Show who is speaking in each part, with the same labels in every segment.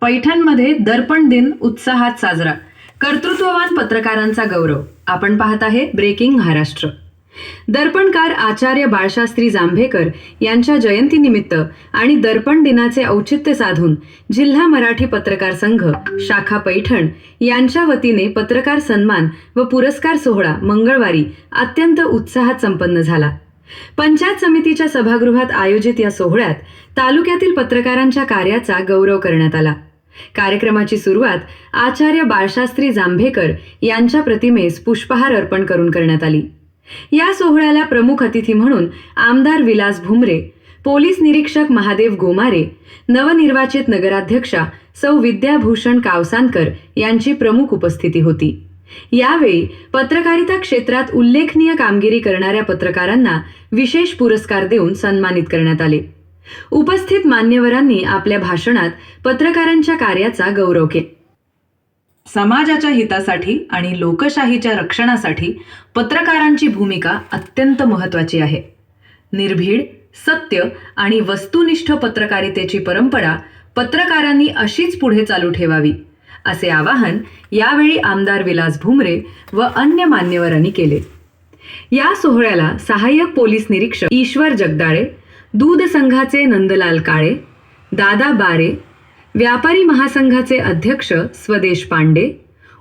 Speaker 1: पैठणमध्ये दर्पण दिन उत्साहात साजरा. कर्तृत्ववान पत्रकारांचा गौरव. आपण पाहत आहे ब्रेकिंग महाराष्ट्र. दर्पणकार आचार्य बाळशास्त्री जांभेकर यांच्या जयंतीनिमित्त आणि दर्पण दिनाचे औचित्य साधून जिल्हा मराठी पत्रकार संघ शाखा पैठण यांच्या वतीने पत्रकार सन्मान व पुरस्कार सोहळा मंगळवारी अत्यंत उत्साहात संपन्न झाला. पंचायत समितीच्या सभागृहात आयोजित या सोहळ्यात तालुक्यातील पत्रकारांच्या कार्याचा गौरव करण्यात आला. कार्यक्रमाची सुरुवात आचार्य बाळशास्त्री जांभेकर यांच्या प्रतिमेस पुष्पहार अर्पण करून करण्यात आली. या सोहळ्याला प्रमुख अतिथी म्हणून आमदार विलास भुमरे पोलीस निरीक्षक महादेव गोमारे नवनिर्वाचित नगराध्यक्षा सौ विद्याभूषण कावसानकर यांची प्रमुख उपस्थिती होती. यावेळी पत्रकारिता क्षेत्रात उल्लेखनीय कामगिरी करणाऱ्या पत्रकारांना विशेष पुरस्कार देऊन सन्मानित करण्यात आले. उपस्थित मान्यवरांनी आपल्या भाषणात पत्रकारांच्या कार्याचा गौरव केला. समाजाच्या हितासाठी आणि लोकशाहीच्या रक्षणासाठी पत्रकारांची भूमिका अत्यंत महत्त्वाची आहे. निर्भीड सत्य आणि वस्तुनिष्ठ पत्रकारितेची परंपरा पत्रकारांनी अशीच पुढे चालू ठेवावी. असे आवाहन यावेळी आमदार विलास भुमरे व अन्य मान्यवरांनी केले. या सोहळ्याला सहाय्यक पोलीस निरीक्षक ईश्वर जगदाळे दूध संघाचे नंदलाल काळे दादा बारे व्यापारी महासंघाचे अध्यक्ष स्वदेश पांडे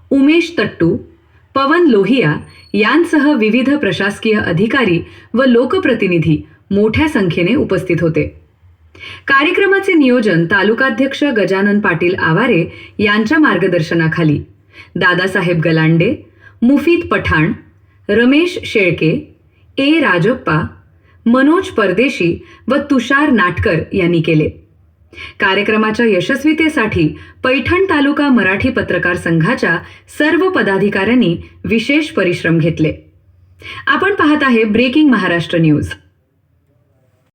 Speaker 1: उमेश तट्टू पवन लोहिया यांसह विविध प्रशासकीय अधिकारी व लोकप्रतिनिधी मोठ्या संख्येने उपस्थित होते. कार्यक्रमाचे नियोजन तालुकाध्यक्ष गजानन पाटील आवारे यांच्या मार्गदर्शनाखाली. दादासाहेब गलांडे मुफीद पठाण रमेश शेळके ए राजप्पा मनोज परदेशी व तुषार नाटकर यांनी केले. कार्यक्रमाच्या यशस्वीतेसाठी पैठण तालुका मराठी पत्रकार संघाच्या सर्व पदाधिकाऱ्यांनी विशेष परिश्रम घेतले. आपण पाहत आहे ब्रेकिंग महाराष्ट्र न्यूज.